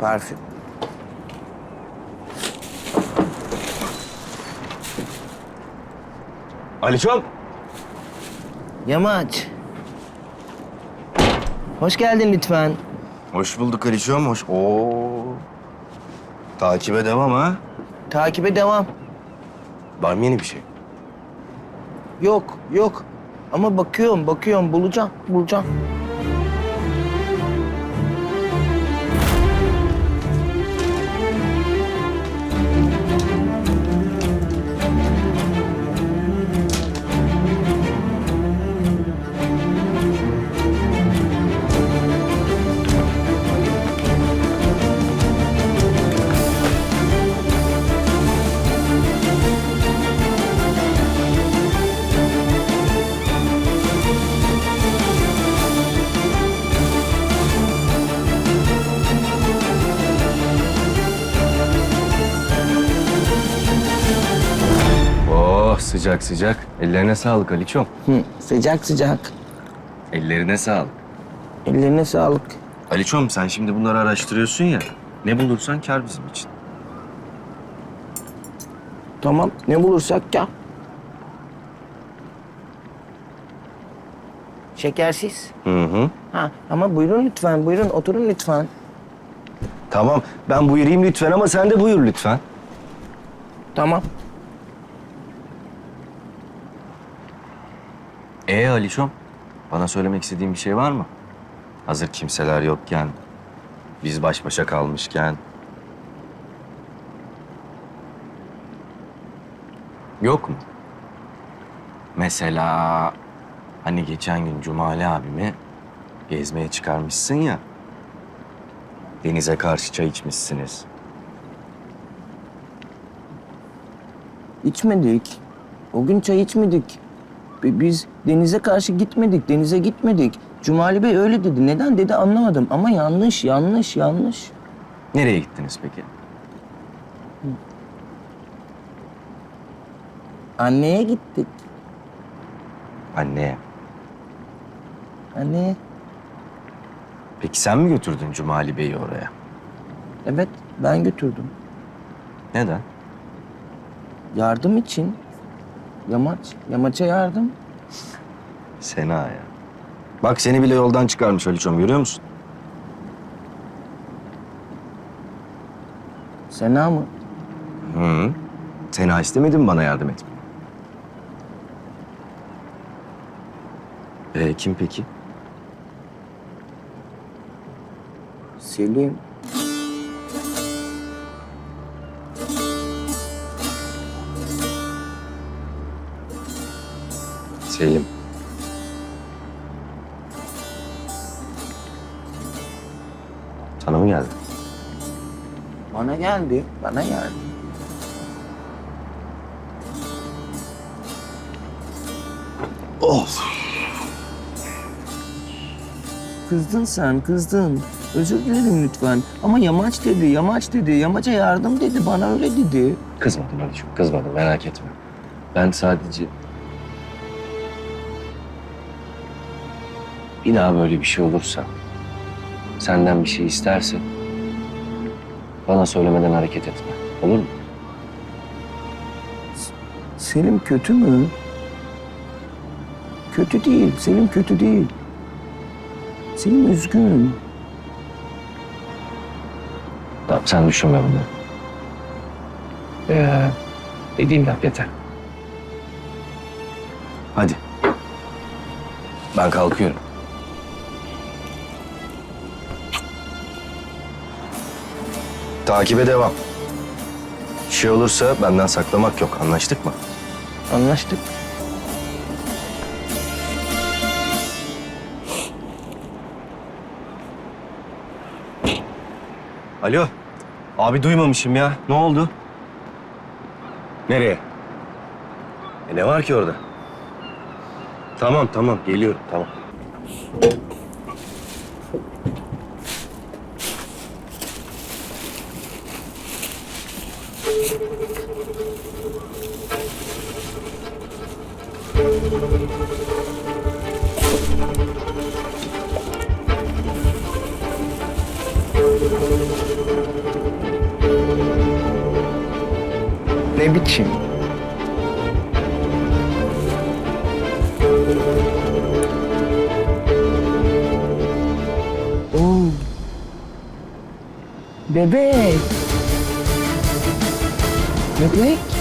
Parfüm. Aliçom. Yamaç. Hoş geldin lütfen. Hoş bulduk Aliçom. Hoş. Oo. Takibe devam ha. Takibe devam. Var mı yeni bir şey? Yok, yok. Ama bakıyorum, bakıyorum. Bulacağım, bulacağım. Sıcak sıcak. Ellerine sağlık Aliçom. Hı, sıcak sıcak. Ellerine sağlık. Ellerine sağlık. Aliçom sen şimdi bunları araştırıyorsun ya. Ne bulursan kar bizim için. Tamam, ne bulursak ya. Şekersiz. Hı hı. Ha, ama buyurun lütfen, buyurun oturun lütfen. Tamam ben buyurayım lütfen ama sen de buyur lütfen. Tamam. Ee Aliçom, bana söylemek istediğin bir şey var mı? Hazır kimseler yokken, biz baş başa kalmışken. Yok mu? Mesela hani geçen gün Cumali abimi gezmeye çıkarmışsın ya. Denize karşı çay içmişsiniz. İçmedik. O gün çay içmedik. Bi- Biz denize karşı gitmedik, denize gitmedik. Cumali Bey öyle dedi. Neden dedi anlamadım. Ama yanlış, yanlış, yanlış. Nereye gittiniz peki? Anneye gittik. Anneye. Anneye. Peki sen mi götürdün Cumali Bey'i oraya? Evet, ben götürdüm. Neden? Yardım için. Yamaç, yamaça yardım. Sena ya. Bak seni bile yoldan çıkarmış Aliçom görüyor musun? Sena mı? Hı. Sena istemedi mi bana yardım etmeyi? Ee, kim peki? Selim. Selim. Sana mı geldi? Bana geldi, bana geldi. Of. Kızdın sen, kızdın. Özür dilerim lütfen. Ama yamaç dedi, yamaç dedi. Yamaca yardım dedi, bana öyle dedi. Kızmadım Aliçom, kızmadım merak etme. Ben sadece... Bir daha böyle bir şey olursa, senden bir şey isterse, bana söylemeden hareket etme. Olur mu? Selim kötü mü? Kötü değil, Selim kötü değil. Selim üzgün. Tamam, sen düşünme bunu. Ee, dediğim laf yeter. Hadi. Ben kalkıyorum. Takibe devam. Bir şey olursa benden saklamak yok. Anlaştık mı? Anlaştık. Alo. Abi duymamışım ya. Ne oldu? Nereye? E ne var ki orada? Tamam tamam geliyorum tamam. Ne biçim? Oo. Bebek. Bebek.